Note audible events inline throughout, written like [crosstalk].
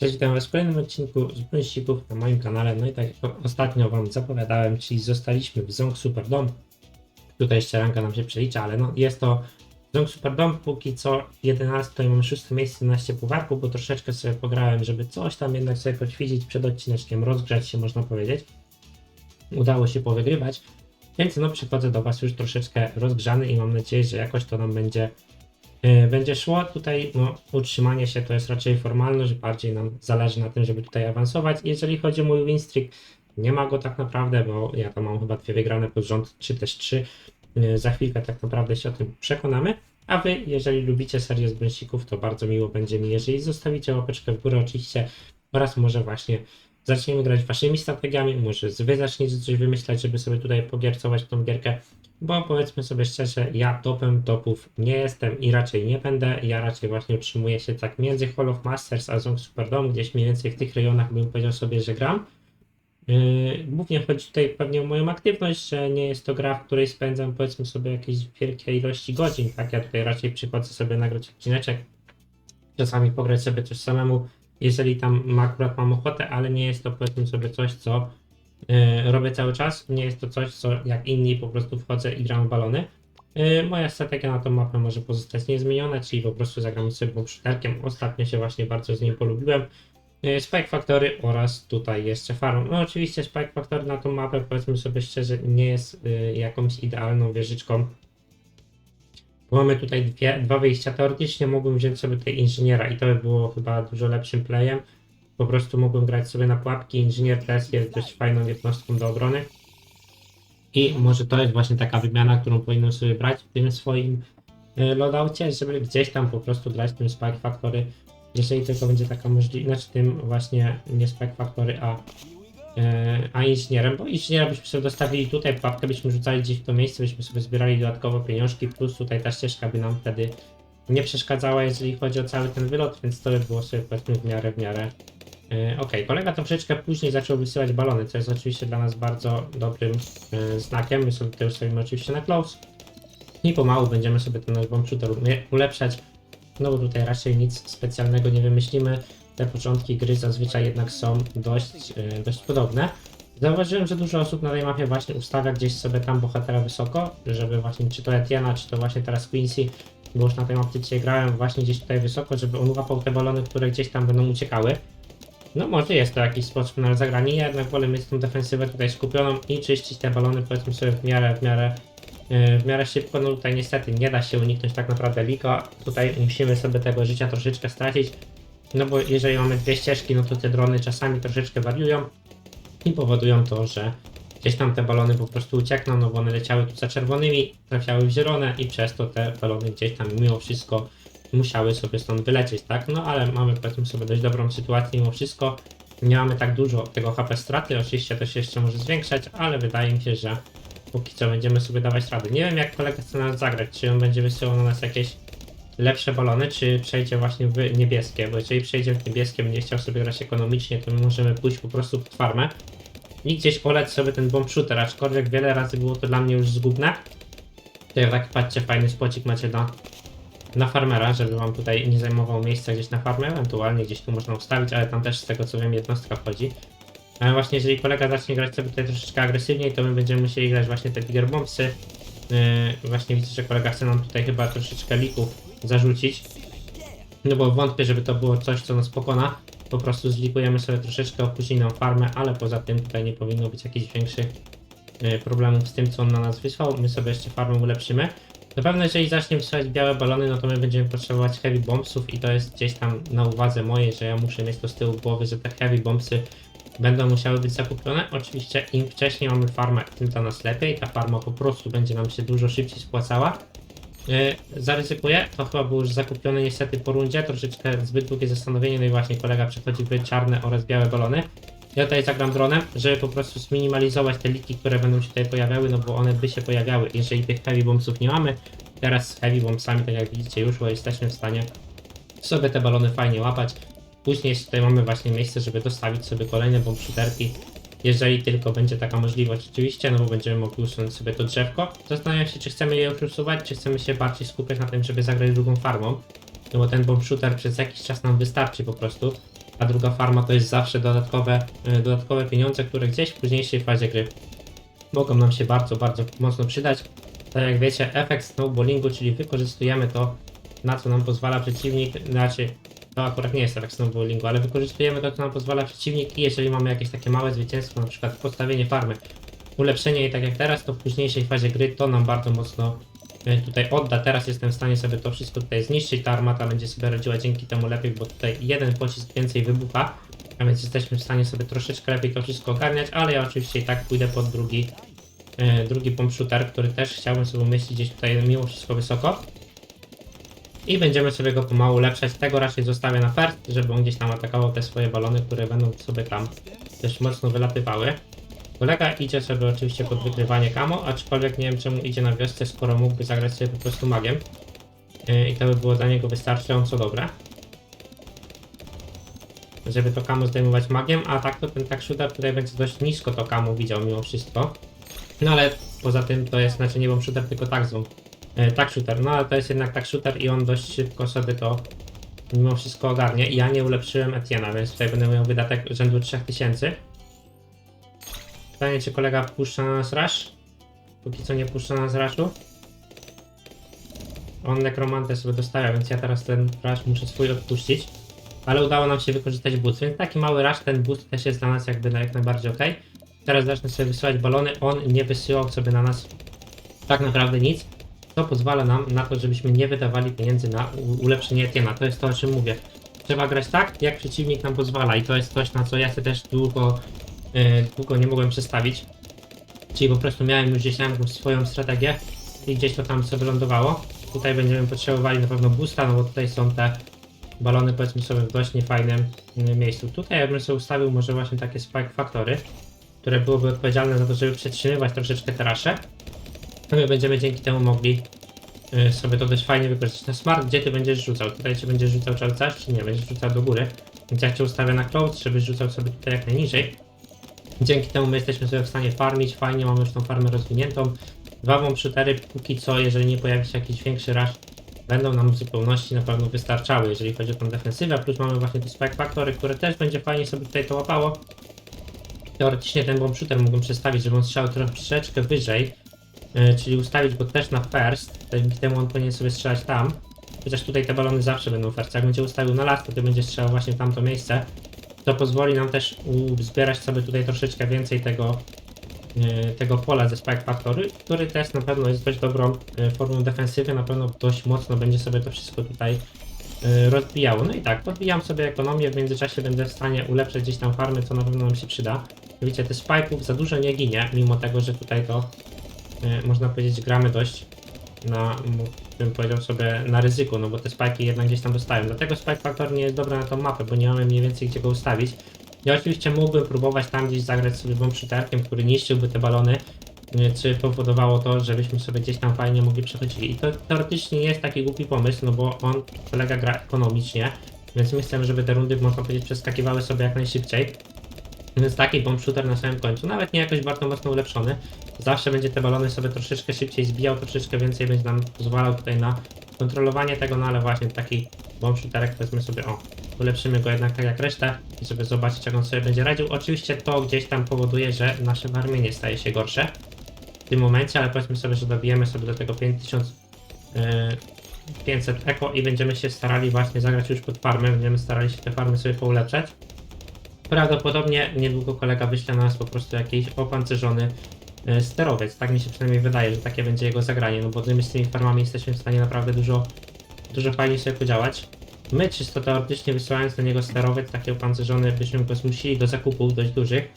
Cześć, witam Was w kolejnym odcinku z Błęścików na moim kanale. No i tak jak ostatnio Wam zapowiadałem, czyli zostaliśmy w Zong Superdome. Tutaj jeszcze ranka nam się przelicza, ale no jest to Zong Superdome, póki co 11, to mam 6 miejsce 11 pucharków, bo troszeczkę sobie pograłem, żeby coś tam jednak sobie poćwiczyć przed odcineczkiem, rozgrzać się można powiedzieć. Udało się powygrywać, więc no przychodzę do Was już troszeczkę rozgrzany i mam nadzieję, że jakoś to nam będzie będzie szło. Tutaj no, utrzymanie się to jest raczej formalność, bardziej nam zależy na tym, żeby tutaj awansować. Jeżeli chodzi o mój win streak, nie ma go tak naprawdę, bo ja tam mam chyba dwie wygrane pod rząd, czy też trzy. Yy, Za chwilkę tak naprawdę się o tym przekonamy. A wy, jeżeli lubicie serię z błęsików, to bardzo miło będzie mi, jeżeli zostawicie łapeczkę w górę oczywiście oraz może właśnie zaczniemy grać waszymi strategiami, może wy zaczniecie coś wymyślać, żeby sobie tutaj pogiercować tą gierkę, bo powiedzmy sobie szczerze, ja topem topów nie jestem i raczej nie będę. Ja raczej właśnie utrzymuję się tak między Hall of Masters a Zong Superdome, gdzieś mniej więcej w tych rejonach bym powiedział sobie, że gram. Yy, Głównie chodzi tutaj pewnie o moją aktywność, że nie jest to gra, w której spędzam powiedzmy sobie jakieś wielkie ilości godzin. Tak, ja tutaj raczej przychodzę sobie nagrać odcineczek, czasami pograć sobie coś samemu, jeżeli tam akurat mam ochotę, ale nie jest to powiedzmy sobie coś, co robię cały czas. Nie jest to coś, co jak inni po prostu wchodzę i gram w balony. Yy, Moja strategia na tą mapę może pozostać niezmieniona, czyli po prostu zagram sobie bomb-shooterkiem. Ostatnio się właśnie bardzo z nim polubiłem. Yy, Spike Factory oraz tutaj jeszcze Farm. No oczywiście Spike Factory na tą mapę powiedzmy sobie szczerze nie jest jakąś idealną wieżyczką. Mamy tutaj dwie, dwa wyjścia. Teoretycznie mógłbym wziąć sobie tutaj inżyniera i to by było chyba dużo lepszym playem. Po prostu mógłbym grać sobie na pułapki. Inżynier też jest dość fajną jednostką do obrony. I może to jest właśnie taka wymiana, którą powinienem sobie brać w tym swoim e, loadoucie, żeby gdzieś tam po prostu grać tym Spike Factory, jeżeli tylko będzie taka możliwość, znaczy tym właśnie nie Spike Factory, a, e, a inżynierem, bo inżyniera byśmy sobie dostawili tutaj, pułapkę byśmy rzucali gdzieś w to miejsce, byśmy sobie zbierali dodatkowo pieniążki, plus tutaj ta ścieżka by nam wtedy nie przeszkadzała, jeżeli chodzi o cały ten wylot, więc to by było sobie powiedzmy w miarę, w miarę Ok, kolega troszeczkę później zaczął wysyłać balony, co jest oczywiście dla nas bardzo dobrym e, znakiem. My sobie tutaj ustawimy oczywiście na close i pomału będziemy sobie ten nasz bomb ulepszać. No bo tutaj raczej nic specjalnego nie wymyślimy. Te początki gry zazwyczaj jednak są dość, e, dość podobne. Zauważyłem, że dużo osób na tej mapie właśnie ustawia gdzieś sobie tam bohatera wysoko, żeby właśnie czy to Etiana, czy to właśnie teraz Quincy, bo już na tej mapce dzisiaj grałem właśnie gdzieś tutaj wysoko, żeby on łapał te balony, które gdzieś tam będą uciekały. No może jest to jakiś sposób na zagranie, ja jednak wolę mieć tą defensywę tutaj skupioną i czyścić te balony powiedzmy sobie w miarę, w miarę, yy, w miarę szybko. No tutaj niestety nie da się uniknąć tak naprawdę lika, tutaj musimy sobie tego życia troszeczkę stracić, no bo jeżeli mamy dwie ścieżki, no to te drony czasami troszeczkę wariują i powodują to, że gdzieś tam te balony po prostu uciekną, no bo one leciały tu za czerwonymi, trafiały w zielone i przez to te balony gdzieś tam mimo wszystko musiały sobie stąd wylecieć, tak? No ale mamy powiedzmy sobie dość dobrą sytuację mimo wszystko. Nie mamy tak dużo tego HP straty, oczywiście to się jeszcze może zwiększać, ale wydaje mi się, że póki co będziemy sobie dawać radę. Nie wiem jak kolega chce nas zagrać, czy on będzie wysyłał na nas jakieś lepsze balony, czy przejdzie właśnie w niebieskie, bo jeżeli przejdzie w niebieskie, będzie chciał sobie grać ekonomicznie, to my możemy pójść po prostu pod farmę i gdzieś poleć sobie ten bomb shooter, aczkolwiek wiele razy było to dla mnie już zgubne. Tutaj tak patrzcie, fajny spocik macie na na farmera, żeby wam tutaj nie zajmował miejsca gdzieś na farmę, ewentualnie gdzieś tu można ustawić, ale tam też z tego co wiem jednostka wchodzi. Ale właśnie jeżeli kolega zacznie grać sobie tutaj troszeczkę agresywniej, to my będziemy musieli grać właśnie te bigger bombsy. Yy, właśnie widzę, że kolega chce nam tutaj chyba troszeczkę lików zarzucić. No bo wątpię, żeby to było coś, co nas pokona. Po prostu zlikujemy sobie troszeczkę, opóźnimy nam farmę, ale poza tym tutaj nie powinno być jakichś większych yy, problemów z tym, co on na nas wysłał. My sobie jeszcze farmę ulepszymy. Na pewno jeżeli zacznie wysyłać białe balony, no to my będziemy potrzebować heavy bombsów i to jest gdzieś tam na uwadze mojej, że ja muszę mieć to z tyłu głowy, że te heavy bombsy będą musiały być zakupione. Oczywiście im wcześniej mamy farmę, tym dla nas lepiej. Ta farma po prostu będzie nam się dużo szybciej spłacała. Yy, zaryzykuję, to chyba było już zakupione niestety po rundzie, troszeczkę zbyt długie zastanowienie, no i właśnie kolega przechodzi w czarne oraz białe balony. Ja tutaj zagram dronem, żeby po prostu zminimalizować te liki, które będą się tutaj pojawiały, no bo one by się pojawiały, jeżeli tych heavy bombsów nie mamy. Teraz z heavy bombsami, tak jak widzicie już, bo jesteśmy w stanie sobie te balony fajnie łapać. Później tutaj mamy właśnie miejsce, żeby dostawić sobie kolejne bomb shooterki, jeżeli tylko będzie taka możliwość oczywiście, no bo będziemy mogli usunąć sobie to drzewko. Zastanawiam się, czy chcemy je usuwać, czy chcemy się bardziej skupiać na tym, żeby zagrać drugą farmą. No bo ten bomb shooter przez jakiś czas nam wystarczy po prostu. A druga farma to jest zawsze dodatkowe, e, dodatkowe pieniądze, które gdzieś w późniejszej fazie gry mogą nam się bardzo, bardzo mocno przydać. Tak jak wiecie, efekt snowballingu, czyli wykorzystujemy to, na co nam pozwala przeciwnik, znaczy to akurat nie jest efekt snowballingu, ale wykorzystujemy to, co nam pozwala przeciwnik i jeżeli mamy jakieś takie małe zwycięstwo, na przykład postawienie farmy, ulepszenie jej tak jak teraz, to w późniejszej fazie gry to nam bardzo mocno tutaj odda. Teraz jestem w stanie sobie to wszystko tutaj zniszczyć, ta armata będzie sobie radziła dzięki temu lepiej, bo tutaj jeden pocisk więcej wybucha, a więc jesteśmy w stanie sobie troszeczkę lepiej to wszystko ogarniać, ale ja oczywiście i tak pójdę pod drugi, e, drugi pomp shooter, który też chciałbym sobie umieścić gdzieś tutaj mimo wszystko wysoko. I będziemy sobie go pomału ulepszać. Tego raczej zostawię na first, żeby on gdzieś tam atakował te swoje balony, które będą sobie tam dość mocno wylatywały. Kolega idzie sobie oczywiście pod wykrywanie kamo, aczkolwiek nie wiem czemu idzie na wiosce, skoro mógłby zagrać sobie po prostu magiem. Yy, I to by było dla niego wystarczająco dobre. Żeby to kamo zdejmować magiem, a tak to ten tak shooter tutaj będzie dość nisko to kamo widział mimo wszystko. No ale poza tym to jest znaczy nie bomb shooter, tylko tak zone. Yy, tak shooter, no ale to jest jednak tak shooter i on dość szybko sobie to mimo wszystko ogarnie. I ja nie ulepszyłem Etiena, więc tutaj będę miał wydatek rzędu 3000. Pytanie, czy kolega puszcza na nas rush? Póki co nie puszcza na nas rushu. On nekromantę sobie dostawia, więc ja teraz ten rush muszę swój odpuścić. Ale udało nam się wykorzystać boost, więc taki mały rush, ten boost też jest dla nas jakby na jak najbardziej ok. Teraz zacznę sobie wysyłać balony, on nie wysyłał sobie na nas tak naprawdę nic, co pozwala nam na to, żebyśmy nie wydawali pieniędzy na ulepszenie Etiena. To jest to, o czym mówię. Trzeba grać tak, jak przeciwnik nam pozwala i to jest coś, na co ja się też długo długo nie mogłem przestawić. Czyli po prostu miałem już gdzieś tam swoją strategię i gdzieś to tam sobie lądowało. Tutaj będziemy potrzebowali na pewno boosta, no bo tutaj są te balony powiedzmy sobie w dość niefajnym mm, miejscu. Tutaj ja bym sobie ustawił może właśnie takie spike factory, które byłyby odpowiedzialne za to, żeby przetrzymywać troszeczkę terasze. No my będziemy dzięki temu mogli y, sobie to dość fajnie wykorzystać. Na smart, gdzie ty będziesz rzucał? Tutaj czy będziesz rzucał cały czas, czy nie? Będziesz rzucał do góry. Więc ja cię ustawię na close, żebyś rzucał sobie tutaj jak najniżej. Dzięki temu my jesteśmy sobie w stanie farmić, fajnie mamy już tą farmę rozwiniętą. Dwa shootery póki co, jeżeli nie pojawi się jakiś większy rush, będą nam w zupełności na pewno wystarczały, jeżeli chodzi o tą defensywę, plus mamy właśnie te spike factory, które też będzie fajnie sobie tutaj to łapało. Teoretycznie ten bomb shooter mógłbym przestawić, żeby on strzelał troszeczkę wyżej, yy, czyli ustawić go też na first, dzięki temu on powinien sobie strzelać tam. Chociaż tutaj te balony zawsze będą first, jak będzie ustawił na las, to ty będziesz strzelał właśnie w tamto miejsce. To pozwoli nam też uzbierać sobie tutaj troszeczkę więcej tego, yy, tego pola ze Spike Factory, który też na pewno jest dość dobrą yy, formą defensywy, na pewno dość mocno będzie sobie to wszystko tutaj yy, rozbijało. No i tak, podbijam sobie ekonomię, w międzyczasie będę w stanie ulepszyć gdzieś tam farmy, co na pewno nam się przyda. Widzicie, te spike'ów za dużo nie ginie, mimo tego, że tutaj to można powiedzieć gramy dość na, bym powiedział sobie, na ryzyku, no bo te spajki jednak gdzieś tam dostają. Dlatego Spike Factor nie jest dobra na tą mapę, bo nie mamy mniej więcej gdzie go ustawić. Ja oczywiście mógłbym próbować tam gdzieś zagrać sobie bomb shooterkiem, który niszczyłby te balony, y, czy powodowało to, żebyśmy sobie gdzieś tam fajnie mogli przechodzili. I to teoretycznie nie jest taki głupi pomysł, no bo on kolega gra ekonomicznie, więc my chcemy, żeby te rundy, można powiedzieć, przeskakiwały sobie jak najszybciej. Więc taki bomb shooter na samym końcu, nawet nie jakoś bardzo mocno ulepszony, zawsze będzie te balony sobie troszeczkę szybciej zbijał, troszeczkę więcej będzie nam pozwalał tutaj na kontrolowanie tego, no ale właśnie taki bomb shooterek powiedzmy sobie, o, ulepszymy go jednak tak jak resztę, żeby zobaczyć jak on sobie będzie radził. Oczywiście to gdzieś tam powoduje, że nasze farmienie staje się gorsze w tym momencie, ale powiedzmy sobie, że dobijemy sobie do tego 5500 eko i będziemy się starali właśnie zagrać już pod farmę, będziemy starali się te farmy sobie poulepszać. Prawdopodobnie niedługo kolega wyśle na nas po prostu jakiś opancerzony e, sterowiec. Tak mi się przynajmniej wydaje, że takie będzie jego zagranie, no bo my z tymi farmami jesteśmy w stanie naprawdę dużo, dużo fajnie sobie podziałać. My czysto teoretycznie wysyłając do niego sterowiec, taki opancerzony, byśmy go zmusili do zakupów dość dużych.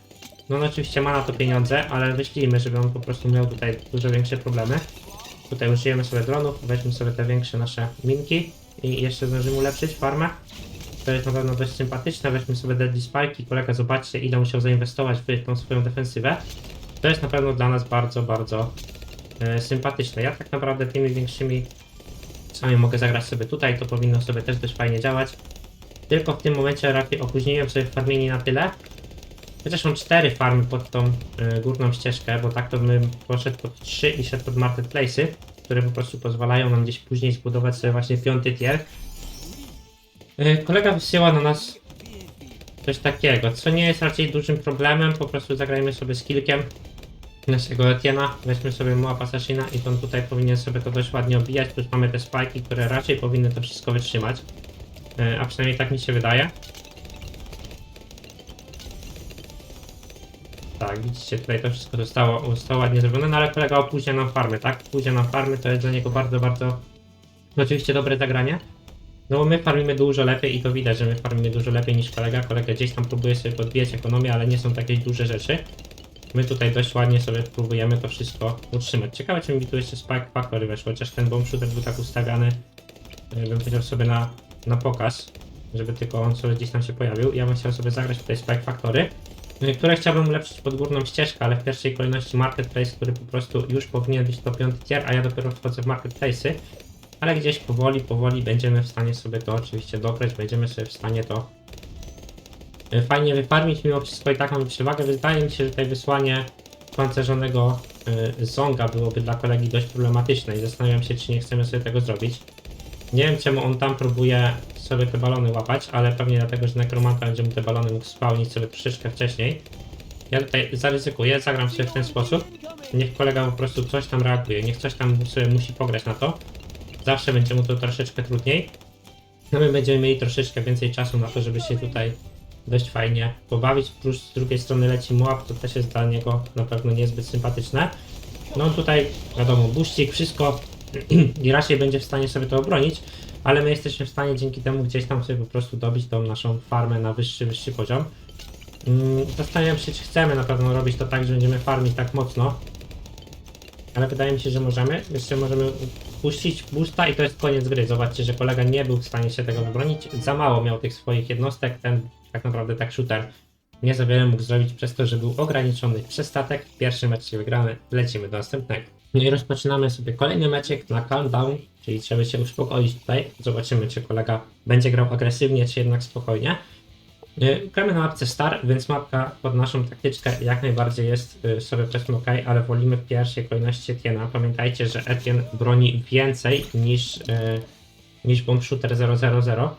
No on oczywiście ma na to pieniądze, ale wyślijmy, żeby on po prostu miał tutaj dużo większe problemy. Tutaj użyjemy sobie dronów, weźmy sobie te większe nasze minki i jeszcze zdążymy ulepszyć farmę. To jest na pewno dość sympatyczne. Weźmy sobie Deadly Spike i kolega zobaczcie ile musiał zainwestować w tą swoją defensywę. To jest na pewno dla nas bardzo, bardzo e, sympatyczne. Ja tak naprawdę tymi większymi sami mogę zagrać sobie tutaj, to powinno sobie też dość fajnie działać. Tylko w tym momencie raczej opóźniłem sobie farmienie na tyle. Chociaż mam 4 farmy pod tą e, górną ścieżkę, bo tak to bym poszedł pod 3 i szedł pod marketplace'y, które po prostu pozwalają nam gdzieś później zbudować sobie właśnie piąty tier. E, Kolega wysyła na nas Coś takiego, co nie jest raczej dużym problemem, po prostu zagrajmy sobie z kilkiem naszego Etiena, weźmy sobie Moab Assassina i on tutaj powinien sobie to dość ładnie obijać, plus mamy te spajki, które raczej powinny to wszystko wytrzymać. E, A przynajmniej tak mi się wydaje. Tak, widzicie, tutaj to wszystko zostało, zostało ładnie zrobione, no ale kolega opóźnia nam farmy, tak? Opóźnia nam farmy, to jest dla niego bardzo, bardzo oczywiście dobre zagranie. No bo my farmimy dużo lepiej i to widać, że my farmimy dużo lepiej niż kolega. Kolega gdzieś tam próbuje sobie podbijać ekonomię, ale nie są to jakieś duże rzeczy. My tutaj dość ładnie sobie próbujemy to wszystko utrzymać. Ciekawe, czy mi tu jeszcze Spike Factory weszło, chociaż ten bomb shooter był tak ustawiany, e, bym powiedział sobie na, na pokaz, żeby tylko on sobie gdzieś tam się pojawił. Ja bym chciał sobie zagrać tutaj Spike Factory, e, które chciałbym ulepszyć pod górną ścieżkę, ale w pierwszej kolejności Marketplace, który po prostu już powinien być to piąty tier, a ja dopiero wchodzę w Marketplace'y. Ale gdzieś powoli, powoli będziemy w stanie sobie to oczywiście dograć, będziemy sobie w stanie to e, fajnie wyfarmić, mimo wszystko i tak mamy przewagę. Wydaje mi się, że tutaj wysłanie pancerzonego y, Zonga byłoby dla kolegi dość problematyczne i zastanawiam się, czy nie chcemy sobie tego zrobić. Nie wiem, czemu on tam próbuje sobie te balony łapać, ale pewnie dlatego, że Nekromanta będzie mu te balony mógł spełnić sobie troszeczkę wcześniej. Ja tutaj zaryzykuję, zagram sobie w ten sposób. Niech kolega po prostu coś tam reaguje, niech coś tam sobie musi pograć na to. Zawsze będzie mu to troszeczkę trudniej. No my będziemy mieli troszeczkę więcej czasu na to, żeby się tutaj dość fajnie pobawić. Plus z drugiej strony leci Moab, to też jest dla niego na pewno niezbyt sympatyczne. No tutaj wiadomo, buścik, wszystko [clears throat] i raczej będzie w stanie sobie to obronić, ale my jesteśmy w stanie dzięki temu gdzieś tam sobie po prostu dobić tą naszą farmę na wyższy, wyższy poziom. Mm, Zastanawiam się, czy chcemy na pewno robić to tak, że będziemy farmić tak mocno. Ale wydaje mi się, że możemy. Jeszcze możemy puścić boosta i to jest koniec gry. Zobaczcie, że kolega nie był w stanie się tego wybronić. Za mało miał tych swoich jednostek. Ten tak naprawdę tak shooter nie za wiele mógł zrobić przez to, że był ograniczony przez statek. Pierwszy mecz się wygrany. Lecimy do następnego. No i rozpoczynamy sobie kolejny meczek na calm down, czyli trzeba się uspokoić tutaj. Zobaczymy, czy kolega będzie grał agresywnie, czy jednak spokojnie. Y, Gramy na mapce Star, więc mapka pod naszą taktyczkę jak najbardziej jest y, sobie powiedzmy ok, ale wolimy w pierwszej kolejności Etiena. Pamiętajcie, że Etien broni więcej niż, y, niż Bomb Shooter 000,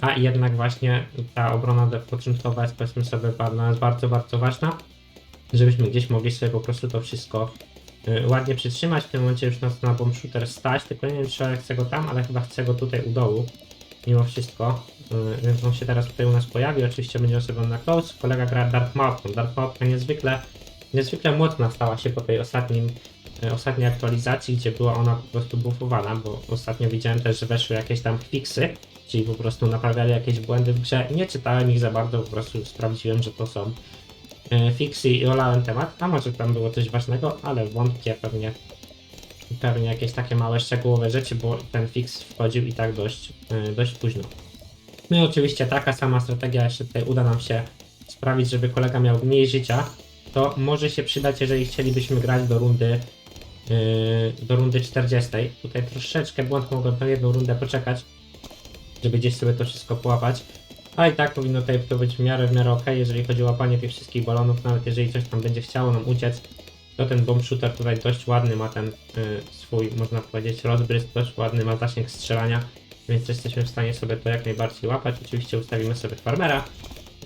a jednak właśnie ta obrona początkowa jest powiedzmy sobie dla nas bardzo, bardzo ważna, żebyśmy gdzieś mogli sobie po prostu to wszystko ładnie przytrzymać. W tym momencie już nas na Bomb Shooter stać, tylko nie wiem czy chcę go tam, ale chyba chcę go tutaj u dołu mimo wszystko. Yy, Więc on się teraz tutaj u nas pojawi. Oczywiście będzie sobie na close. Kolega gra Dark Mouthką. Dark Mouthka niezwykle, niezwykle mocna stała się po tej ostatnim, yy, ostatniej aktualizacji, gdzie była ona po prostu buffowana, bo ostatnio widziałem też, że weszły jakieś tam fixy, czyli po prostu naprawiali jakieś błędy w grze. Nie czytałem ich za bardzo, po prostu sprawdziłem, że to są yy, fixy i olałem temat. A może tam było coś ważnego, ale wątpię pewnie pewnie jakieś takie małe szczegółowe rzeczy, bo ten fix wchodził i tak dość, yy, dość późno. No i oczywiście taka sama strategia jeszcze tutaj uda nam się sprawić, żeby kolega miał mniej życia, to może się przydać, jeżeli chcielibyśmy grać do rundy yy, do rundy 40. Tutaj troszeczkę błąd mogłem na jedną rundę poczekać, żeby gdzieś sobie to wszystko połapać. A i tak powinno tutaj to być w miarę, w miarę ok, jeżeli chodzi o łapanie tych wszystkich balonów, nawet jeżeli coś tam będzie chciało nam uciec, to ten bomb shooter tutaj dość ładny ma ten y, swój, można powiedzieć, rozbrysk, dość ładny ma zasięg strzelania, więc jesteśmy w stanie sobie to jak najbardziej łapać. Oczywiście ustawimy sobie farmera,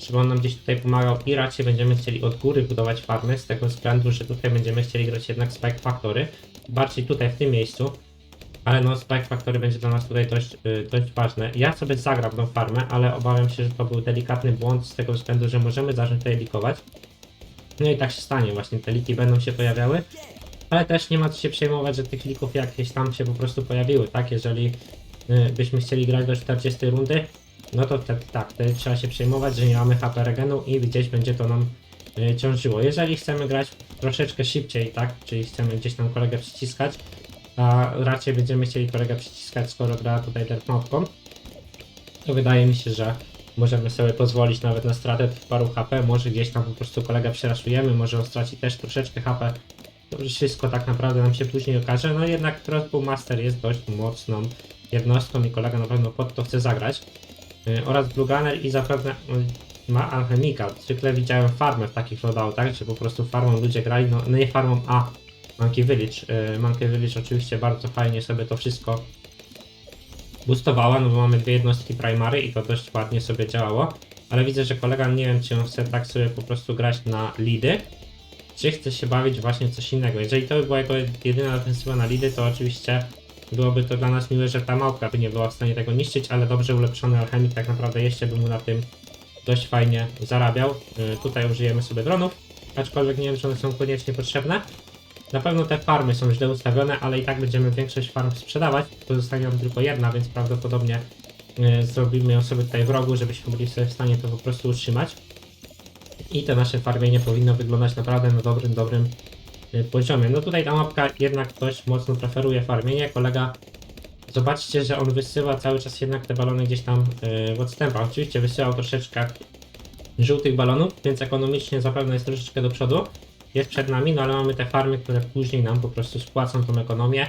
żeby on nam gdzieś tutaj pomagał i raczej będziemy chcieli od góry budować farmy, z tego względu, że tutaj będziemy chcieli grać jednak Spike Factory, bardziej tutaj w tym miejscu, ale no Spike Factory będzie dla nas tutaj dość, y, dość ważne. Ja sobie zagram tą farmę, ale obawiam się, że to był delikatny błąd z tego względu, że możemy zacząć tutaj likować. No i tak się stanie, właśnie te liki będą się pojawiały, ale też nie ma co się przejmować, że tych lików jakieś tam się po prostu pojawiły, tak? Jeżeli y, byśmy chcieli grać do 40 rundy, no to wtedy tak, wtedy trzeba się przejmować, że nie mamy HP regenu i gdzieś będzie to nam y, ciążyło. Jeżeli chcemy grać troszeczkę szybciej, tak? Czyli chcemy gdzieś tam kolegę przyciskać, a raczej będziemy chcieli kolegę przyciskać, skoro gra tutaj dermowką, to wydaje mi się, że możemy sobie pozwolić nawet na stratę paru HP, może gdzieś tam po prostu kolegę przeraszujemy, może on straci też troszeczkę HP, to wszystko tak naprawdę nam się później okaże, no jednak Crossbow Master jest dość mocną jednostką i kolega na pewno pod to chce zagrać. Yy, oraz Blue Gunner i zapewne yy, ma Alchemika. Zwykle widziałem farmę w takich loadoutach, że po prostu farmą ludzie grali, no, no nie farmą, a Monkey Village. Yy, Monkey Village oczywiście bardzo fajnie sobie to wszystko boostowała, no bo mamy dwie jednostki primary i to dość ładnie sobie działało. ale widzę, że kolega nie wiem, czy on chce tak sobie po prostu grać na lidy, czy chce się bawić właśnie coś innego. Jeżeli to by była jego jedyna defensywa na lidy, to oczywiście byłoby to dla nas miłe, że ta małpka by nie była w stanie tego niszczyć, ale dobrze ulepszony alchemik tak naprawdę jeszcze by mu na tym dość fajnie zarabiał. Y, Tutaj użyjemy sobie dronów, aczkolwiek nie wiem, czy one są koniecznie potrzebne. Na pewno te farmy są źle ustawione, ale i tak będziemy większość farm sprzedawać. Pozostanie nam tylko jedna, więc prawdopodobnie y, zrobimy ją sobie tutaj w rogu, żebyśmy byli sobie w stanie to po prostu utrzymać. I te nasze farmienie powinno wyglądać naprawdę na dobrym, dobrym y, poziomie. No tutaj ta mapka jednak dość mocno preferuje farmienie. Kolega, zobaczcie, że on wysyła cały czas jednak te balony gdzieś tam y, w odstępach. Oczywiście wysyłał troszeczkę żółtych balonów, więc ekonomicznie zapewne jest troszeczkę do przodu. Jest przed nami, no ale mamy te farmy, które później nam po prostu spłacą tą ekonomię.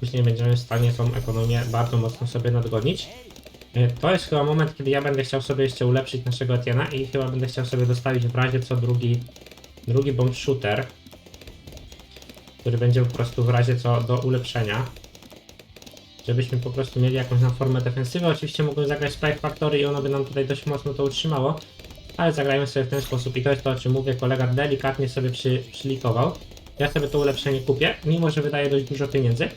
Później będziemy w stanie tą ekonomię bardzo mocno sobie nadgonić. Y, To jest chyba moment, kiedy ja będę chciał sobie jeszcze ulepszyć naszego Etiena i chyba będę chciał sobie dostawić w razie co drugi, drugi bomb shooter, który będzie po prostu w razie co do ulepszenia. Żebyśmy po prostu mieli jakąś na formę defensywy. Oczywiście mógłbym zagrać Spike Factory i ono by nam tutaj dość mocno to utrzymało. Ale zagrajmy sobie w ten sposób i to jest to o czym mówię. Kolega delikatnie sobie przy, przylikował. Ja sobie to ulepszenie kupię, mimo że wydaje dość dużo pieniędzy.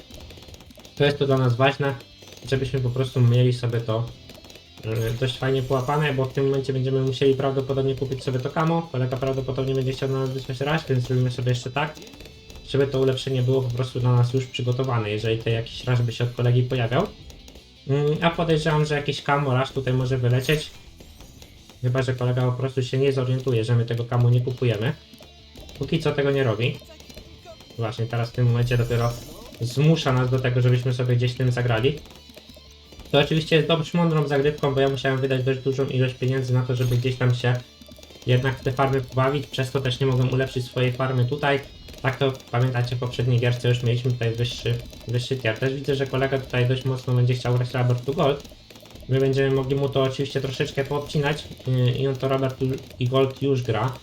To jest to dla nas ważne, żebyśmy po prostu mieli sobie to yy, dość fajnie połapane, bo w tym momencie będziemy musieli prawdopodobnie kupić sobie to kamo. Kolega prawdopodobnie będzie chciał na nas wysłać raz, więc zrobimy sobie jeszcze tak, żeby to ulepszenie było po prostu dla nas już przygotowane, jeżeli to jakiś raz by się od kolegi pojawiał. Mm, A podejrzewam, że jakiś kamo raz tutaj może wylecieć. Chyba, że kolega po prostu się nie zorientuje, że my tego kamo nie kupujemy. Póki co tego nie robi. Właśnie teraz w tym momencie dopiero zmusza nas do tego, żebyśmy sobie gdzieś tym zagrali. To oczywiście jest dość mądrą zagrywką, bo ja musiałem wydać dość dużą ilość pieniędzy na to, żeby gdzieś tam się jednak w te farmy pobawić, przez to też nie mogłem ulepszyć swojej farmy tutaj. Tak to pamiętacie w poprzedniej gierce już mieliśmy tutaj wyższy, wyższy tier. Też widzę, że kolega tutaj dość mocno będzie chciał grać Robert to Gold. My będziemy mogli mu to oczywiście troszeczkę poobcinać yy, i on to Robert i Gold już gra.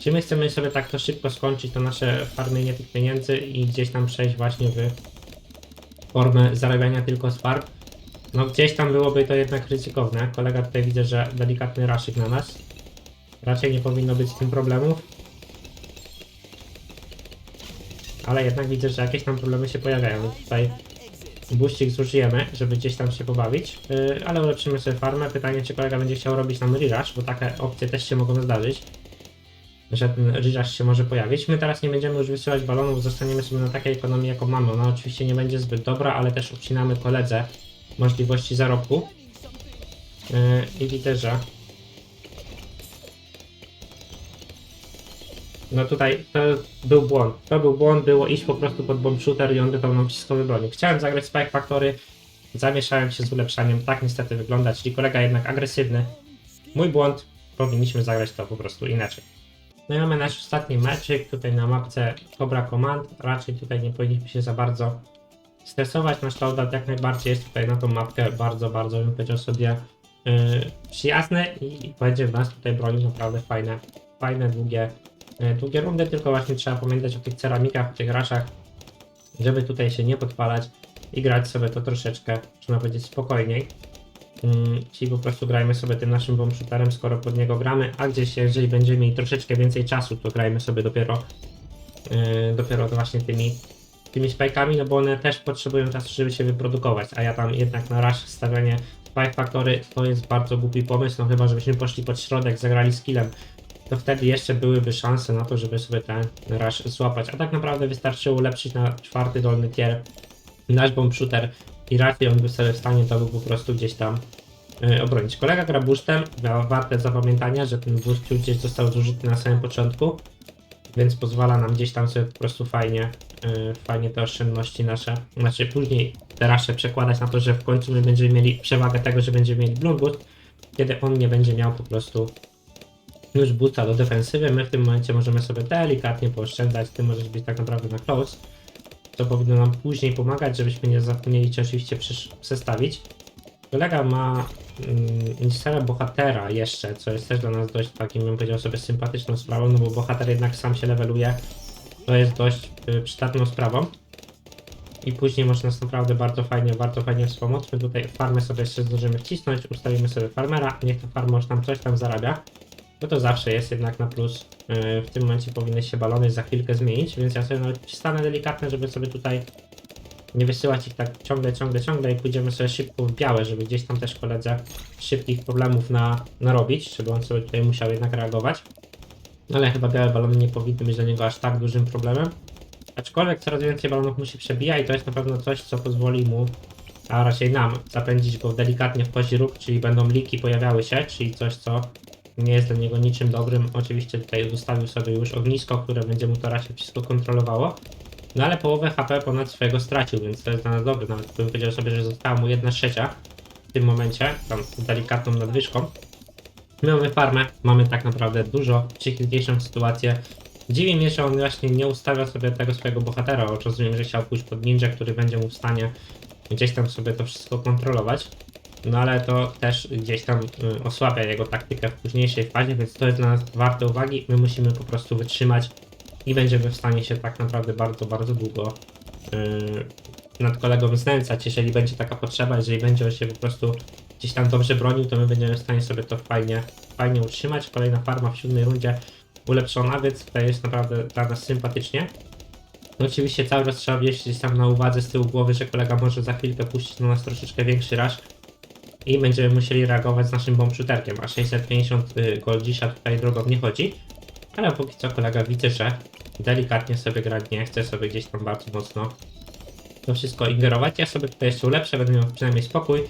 Czy my chcemy sobie tak to szybko skończyć to nasze farmienie tych pieniędzy i gdzieś tam przejść właśnie w formę zarabiania tylko z farm? No gdzieś tam byłoby to jednak ryzykowne. Kolega tutaj widzę, że delikatny raszyk na nas. Raczej nie powinno być z tym problemów. Ale jednak widzę, że jakieś tam problemy się pojawiają. Tutaj buścik zużyjemy, żeby gdzieś tam się pobawić. Yy, ale ulepszymy sobie farmę. Pytanie, czy kolega będzie chciał robić nam rerush, bo takie opcje też się mogą zdarzyć. Że ten rerush się może pojawić. My teraz nie będziemy już wysyłać balonów, zostaniemy sobie na takiej ekonomii, jaką mamy. Ona oczywiście nie będzie zbyt dobra, ale też obcinamy koledze możliwości zarobku. Yy, I widzę, że No tutaj to był błąd. To był błąd, było iść po prostu pod bomb shooter i on nam wszystko wybronił. Chciałem zagrać Spike Factory, zamieszałem się z ulepszaniem, tak niestety wygląda, czyli kolega jednak agresywny. Mój błąd, powinniśmy zagrać to po prostu inaczej. No i mamy nasz ostatni meczyk tutaj na mapce Cobra Command. Raczej tutaj nie powinniśmy się za bardzo stresować. Nasz loadout jak najbardziej jest tutaj na tą mapkę bardzo, bardzo bym powiedział sobie yy, przyjazny i będzie w nas tutaj bronić naprawdę fajne, fajne, długie długie rundy, tylko właśnie trzeba pamiętać o tych ceramikach, o tych raszach, żeby tutaj się nie podpalać i grać sobie to troszeczkę, można powiedzieć, spokojniej. Mm, Czyli po prostu grajmy sobie tym naszym bomb shooterem, skoro pod niego gramy, a gdzieś jeżeli będziemy mieli troszeczkę więcej czasu, to grajmy sobie dopiero yy, dopiero właśnie tymi tymi spajkami, no bo one też potrzebują czasu, żeby się wyprodukować, a ja tam jednak na rush stawianie Spike Factory to jest bardzo głupi pomysł, no chyba żebyśmy poszli pod środek, zagrali skillem, to wtedy jeszcze byłyby szanse na to, żeby sobie ten rush złapać. A tak naprawdę wystarczyło ulepszyć na czwarty dolny tier nasz bomb shooter i raczej on by sobie w stanie to był po prostu gdzieś tam yy, obronić. Kolega gra boostem, wa- warte zapamiętania, że ten już gdzieś został zużyty na samym początku, więc pozwala nam gdzieś tam sobie po prostu fajnie, yy, fajnie te oszczędności nasze, znaczy później te rasze przekładać na to, że w końcu my będziemy mieli przewagę tego, że będziemy mieli blood boost, kiedy on nie będzie miał po prostu już buta do defensywy. My w tym momencie możemy sobie delikatnie pooszczędzać. Ty możesz być tak naprawdę na close. To powinno nam później pomagać, żebyśmy nie zapomnieli cię oczywiście przestawić. Kolega ma mm, instalę bohatera jeszcze, co jest też dla nas dość takim, bym powiedział sobie, sympatyczną sprawą, no bo bohater jednak sam się leveluje. To jest dość y, przydatną sprawą. i później można naprawdę bardzo fajnie, bardzo fajnie wspomóc. My tutaj farmę sobie jeszcze zdążymy wcisnąć, ustawimy sobie farmera, niech ta farma już tam coś tam zarabia, bo to zawsze jest jednak na plus. Yy, w tym momencie powinny się balony za chwilkę zmienić, więc ja sobie nawet stanę delikatnie, żeby sobie tutaj nie wysyłać ich tak ciągle, ciągle, ciągle i pójdziemy sobie szybko w białe, żeby gdzieś tam też koledze szybkich problemów na, narobić, żeby on sobie tutaj musiał jednak reagować. Ale chyba białe balony nie powinny być dla niego aż tak dużym problemem. Aczkolwiek coraz więcej balonów musi przebijać i to jest na pewno coś, co pozwoli mu, a raczej nam, zapędzić go delikatnie w kozi róg, czyli będą liki pojawiały się, czyli coś, co nie jest dla niego niczym dobrym. Oczywiście tutaj ustawił sobie już ognisko, które będzie mu to raczej wszystko kontrolowało. No ale połowę HP ponad swojego stracił, więc to jest dla nas dobre. Nawet bym powiedział sobie, że została mu 1 trzecia w tym momencie, tam z delikatną nadwyżką. My mamy farmę, mamy tak naprawdę dużo przychylniejszą sytuację. Dziwi mnie, że on właśnie nie ustawia sobie tego swojego bohatera, bo rozumiem, że chciał pójść pod ninja, który będzie mu w stanie gdzieś tam sobie to wszystko kontrolować. No ale to też gdzieś tam y, osłabia jego taktykę w późniejszej fazie, więc to jest dla nas warte uwagi. My musimy po prostu wytrzymać i będziemy w stanie się tak naprawdę bardzo, bardzo długo yy, nad kolegą znęcać, jeżeli będzie taka potrzeba, jeżeli będzie on się po prostu gdzieś tam dobrze bronił, to my będziemy w stanie sobie to fajnie, fajnie utrzymać. Kolejna farma w siódmej rundzie ulepszona, więc tutaj jest naprawdę dla nas sympatycznie. No oczywiście cały czas trzeba mieć gdzieś tam na uwadze z tyłu głowy, że kolega może za chwilkę puścić na nas troszeczkę większy rush i będziemy musieli reagować z naszym bomb shooterkiem, a 650 goldzisza tutaj drogą nie chodzi. Ale póki co kolega widzę, że delikatnie sobie grać nie chce sobie gdzieś tam bardzo mocno to wszystko ingerować. Ja sobie tutaj jeszcze ulepszę, będę miał przynajmniej spokój,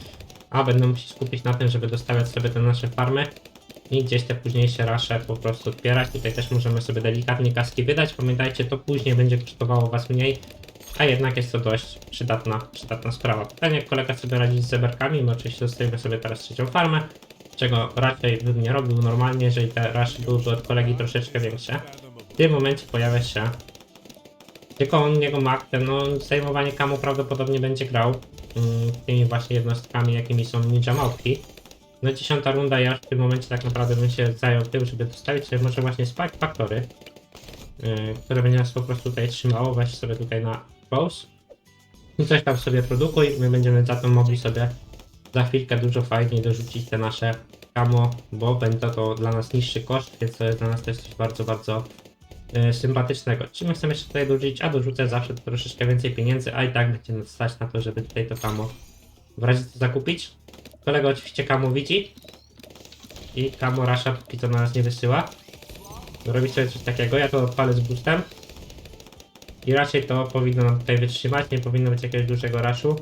a będę musiał skupić na tym, żeby dostawiać sobie te nasze farmy i gdzieś te późniejsze rasze po prostu odpierać. Tutaj też możemy sobie delikatnie kaski wydać. Pamiętajcie, to później będzie kosztowało Was mniej, a jednak jest to dość przydatna, przydatna sprawa. Pytanie, kolega sobie radzi z zeberkami, my oczywiście dostajemy sobie teraz trzecią farmę, czego raczej bym nie robił normalnie, jeżeli te rasze byłyby od kolegi troszeczkę większe. W tym momencie pojawia się tylko on jego maktem, no zajmowanie kamu prawdopodobnie będzie grał mm, tymi właśnie jednostkami, jakimi są ninja małpki. No dziesiąta runda, ja w tym momencie tak naprawdę bym się zajął tym, żeby dostawić sobie może właśnie Spike Factory, yy, które będzie nas po prostu tutaj trzymało, weź sobie tutaj na I coś tam sobie produkuj, my będziemy za to mogli sobie za chwilkę dużo fajniej dorzucić te nasze kamo, bo będzie to dla nas niższy koszt, więc to jest dla nas też coś bardzo, bardzo e, sympatycznego. Czy my chcemy jeszcze tutaj dorzucić? A dorzucę zawsze troszeczkę więcej pieniędzy, a i tak będzie stać na to, żeby tutaj to kamo w razie co zakupić. Kolega oczywiście kamo widzi i kamo rasza póki co na nas nie wysyła. Robi sobie coś takiego, ja to odpalę z boostem. I raczej to powinno nam tutaj wytrzymać, nie powinno być jakiegoś dużego raszu.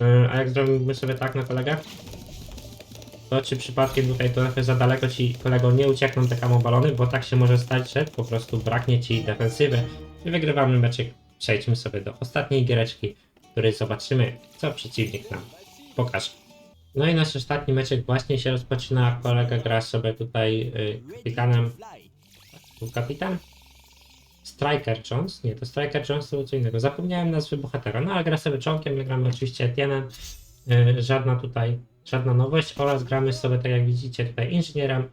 Yy, A jak zrobimy sobie tak na kolegę? To czy przypadkiem tutaj trochę za daleko ci kolego nie uciekną te kamo balony, bo tak się może stać, że po prostu braknie ci defensywy i wygrywamy meczek. Przejdźmy sobie do ostatniej giereczki, w której zobaczymy, co przeciwnik nam pokaże. No i nasz ostatni meczek właśnie się rozpoczyna. Kolega gra sobie tutaj y, kapitanem. Kapitan? Striker Jones? Nie, to Striker Jones to co innego. Zapomniałem nazwy bohatera. No ale gra sobie członkiem, my gramy oczywiście Etienne'em. Y, żadna tutaj, żadna nowość. Oraz gramy sobie, tak jak widzicie, tutaj inżynierem.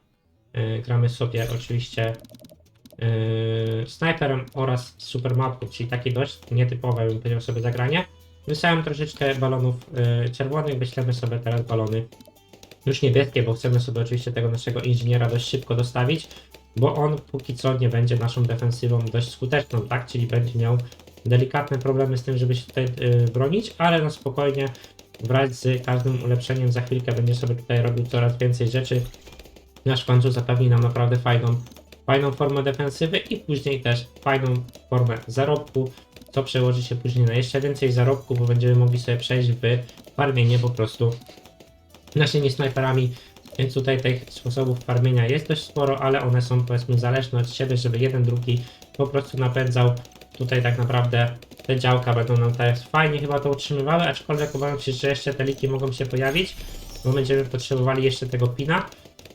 Y, gramy sobie oczywiście yy, snajperem oraz supermapką, czyli takie dość nietypowe, bym powiedział sobie zagranie. Wysłałem troszeczkę balonów yy, czerwonych, wyślemy sobie teraz balony już niebieskie, bo chcemy sobie oczywiście tego naszego inżyniera dość szybko dostawić, bo on póki co nie będzie naszą defensywą dość skuteczną, tak? Czyli będzie miał delikatne problemy z tym, żeby się tutaj yy, bronić, ale na spokojnie wraz z każdym ulepszeniem za chwilkę będzie sobie tutaj robił coraz więcej rzeczy. Nasz w końcu zapewni nam naprawdę fajną, fajną formę defensywy i później też fajną formę zarobku, co przełoży się później na jeszcze więcej zarobku, bo będziemy mogli sobie przejść w farmienie po prostu naszymi snajperami. Więc tutaj tych sposobów farmienia jest dość sporo, ale one są powiedzmy zależne od siebie, żeby jeden drugi po prostu napędzał. Tutaj tak naprawdę te działka będą nam teraz fajnie chyba to utrzymywały, aczkolwiek obawiam się, że jeszcze te liki mogą się pojawić, bo będziemy potrzebowali jeszcze tego pina,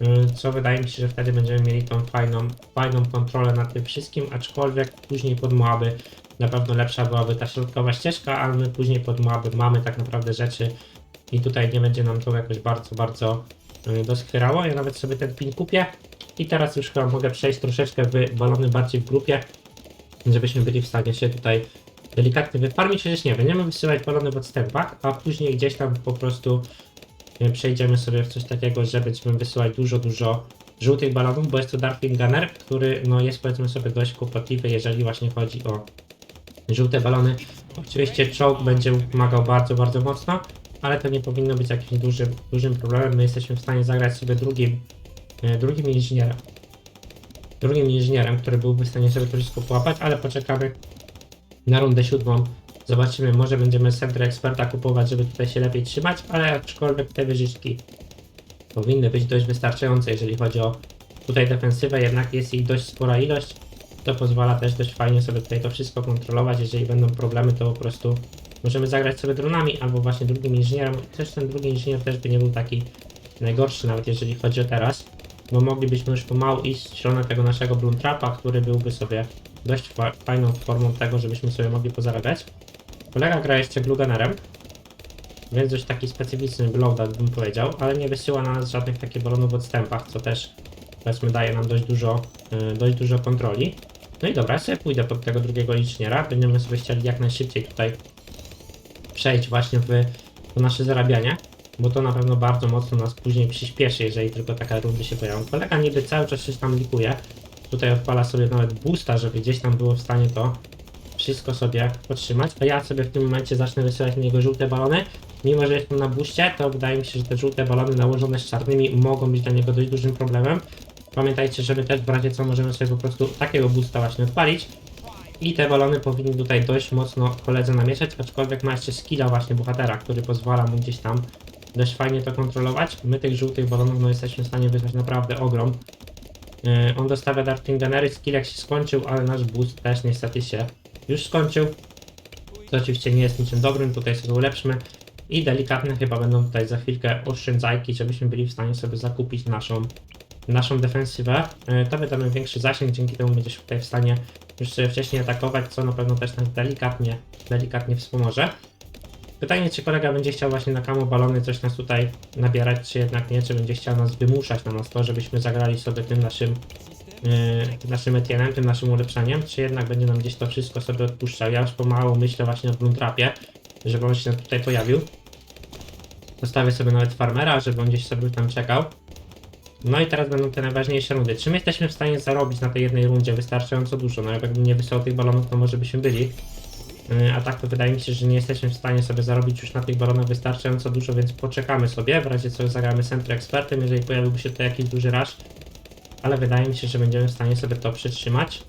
y, co wydaje mi się, że wtedy będziemy mieli tą fajną, fajną kontrolę nad tym wszystkim, aczkolwiek później pod Moaby na pewno lepsza byłaby ta środkowa ścieżka, ale my później pod Moaby mamy tak naprawdę rzeczy i tutaj nie będzie nam to jakoś bardzo, bardzo doskwierało. Ja nawet sobie ten pin kupię i teraz już chyba mogę przejść troszeczkę w balony bardziej w grupie, żebyśmy byli w stanie się tutaj delikatnie wyfarmić, chociaż nie, będziemy wysyłać balony w odstępach, a później gdzieś tam po prostu e, przejdziemy sobie w coś takiego, że będziemy wysyłać dużo, dużo żółtych balonów, bo jest to Darkwing Gunner, który no, jest powiedzmy sobie dość kłopotliwy, jeżeli właśnie chodzi o żółte balony. Oczywiście czołg będzie pomagał bardzo, bardzo mocno, ale to nie powinno być jakimś dużym, dużym problemem. My jesteśmy w stanie zagrać sobie drugim, e, drugim inżynierem. Drugim inżynierem, który byłby w stanie sobie to wszystko połapać, ale poczekamy na rundę siódmą. Zobaczymy, może będziemy centry eksperta kupować, żeby tutaj się lepiej trzymać, ale aczkolwiek te wyżyczki powinny być dość wystarczające, jeżeli chodzi o tutaj defensywę, jednak jest ich dość spora ilość. To pozwala też dość fajnie sobie tutaj to wszystko kontrolować. Jeżeli będą problemy, to po prostu możemy zagrać sobie dronami albo właśnie drugim inżynierem. Też ten drugi inżynier też by nie był taki najgorszy, nawet jeżeli chodzi o teraz, bo moglibyśmy już pomału iść w stronę tego naszego Bloom Trapa, który byłby sobie dość fa fajną formą tego, żebyśmy sobie mogli pozarabiać. Kolega gra jeszcze Gluganerem, więc dość taki specyficzny blowback bym powiedział, ale nie wysyła na nas żadnych takich balonów w odstępach, co też powiedzmy daje nam dość dużo, yy, dość dużo kontroli. No i dobra, ja sobie pójdę pod tego drugiego inżyniera, będziemy sobie chcieli jak najszybciej tutaj przejść właśnie w to nasze zarabianie, bo to na pewno bardzo mocno nas później przyspieszy, jeżeli tylko taka rundy się pojawią. Kolega niby cały czas coś tam likuje, tutaj odpala sobie nawet boosta, żeby gdzieś tam było w stanie to wszystko sobie podtrzymać, a ja sobie w tym momencie zacznę wysyłać na niego żółte balony. Mimo, że jestem na buście, to wydaje mi się, że te żółte balony nałożone z czarnymi mogą być dla niego dość dużym problemem. Pamiętajcie, żeby też w razie co możemy sobie po prostu takiego boosta właśnie odpalić. I te balony powinny tutaj dość mocno koledze namieszać, aczkolwiek ma jeszcze skilla właśnie bohatera, który pozwala mu gdzieś tam dość fajnie to kontrolować. My tych żółtych balonów no jesteśmy w stanie wysłać naprawdę ogrom. Yy, on dostawia Darting Gunnery, skill jak się skończył, ale nasz boost też niestety się już skończył. To oczywiście nie jest niczym dobrym, tutaj sobie ulepszmy. I delikatne chyba będą tutaj za chwilkę oszczędzajki, żebyśmy byli w stanie sobie zakupić naszą, naszą defensywę. Yy, To wyda nam większy zasięg, dzięki temu będziesz tutaj w stanie już sobie wcześniej atakować, co na pewno też nas delikatnie, delikatnie wspomoże. Pytanie, czy kolega będzie chciał właśnie na kamo balony coś nas tutaj nabierać, czy jednak nie, czy będzie chciał nas wymuszać na nas to, żebyśmy zagrali sobie tym naszym yy, naszym Etienem, tym naszym ulepszeniem, czy jednak będzie nam gdzieś to wszystko sobie odpuszczał. Ja już pomału myślę właśnie o Bloomtrapie, żeby on się tutaj pojawił. Zostawię sobie nawet farmera, żeby on gdzieś sobie tam czekał. No i teraz będą te najważniejsze rundy. Czy my jesteśmy w stanie zarobić na tej jednej rundzie wystarczająco dużo? No jakbym nie wysłał tych balonów, to może byśmy byli. Yy, A tak to wydaje mi się, że nie jesteśmy w stanie sobie zarobić już na tych balonach wystarczająco dużo, więc poczekamy sobie. W razie co zagramy Centry Expertem, jeżeli pojawiłby się tutaj jakiś duży rush. Ale wydaje mi się, że będziemy w stanie sobie to przytrzymać.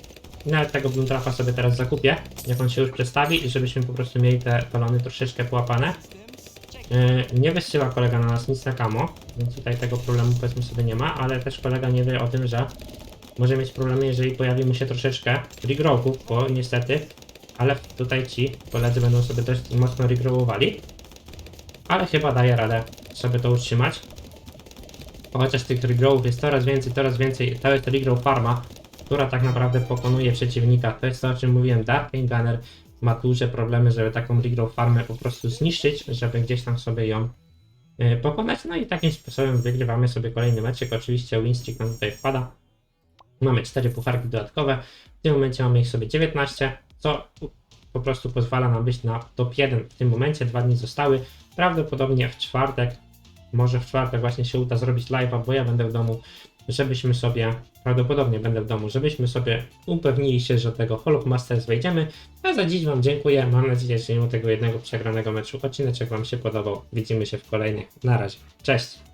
I nawet tego Bloom Trapa sobie teraz zakupię, jak on się już przedstawi, żebyśmy po prostu mieli te balony troszeczkę połapane. Yy, Nie wysyła kolega na nas nic na kamo, więc tutaj tego problemu powiedzmy sobie nie ma, ale też kolega nie wie o tym, że może mieć problemy, jeżeli pojawi mu się troszeczkę regrowów, bo niestety, ale tutaj ci koledzy będą sobie dość mocno regrowowali. Ale chyba daje radę sobie to utrzymać. Chociaż tych regrowów jest coraz więcej, coraz więcej. To jest regrow farma, która tak naprawdę pokonuje przeciwnika. To jest to, o czym mówiłem. Darkwing Gunner ma duże problemy, żeby taką regrow farmę po prostu zniszczyć, żeby gdzieś tam sobie ją e, pokonać. No i takim sposobem wygrywamy sobie kolejny meczek. Oczywiście winstreak nam tutaj wpada. Mamy 4 pucharki dodatkowe. W tym momencie mamy ich sobie 19, co po prostu pozwala nam być na top 1 w tym momencie. Dwa dni zostały. Prawdopodobnie w czwartek, może w czwartek właśnie się uda zrobić live'a, bo ja będę w domu, żebyśmy sobie, prawdopodobnie będę w domu, żebyśmy sobie upewnili się, że tego Hall of Masters wejdziemy. A za dziś Wam dziękuję. Mam nadzieję, że mimo tego jednego przegranego meczu odcineczek Wam się podobał. Widzimy się w kolejnych. Na razie. Cześć!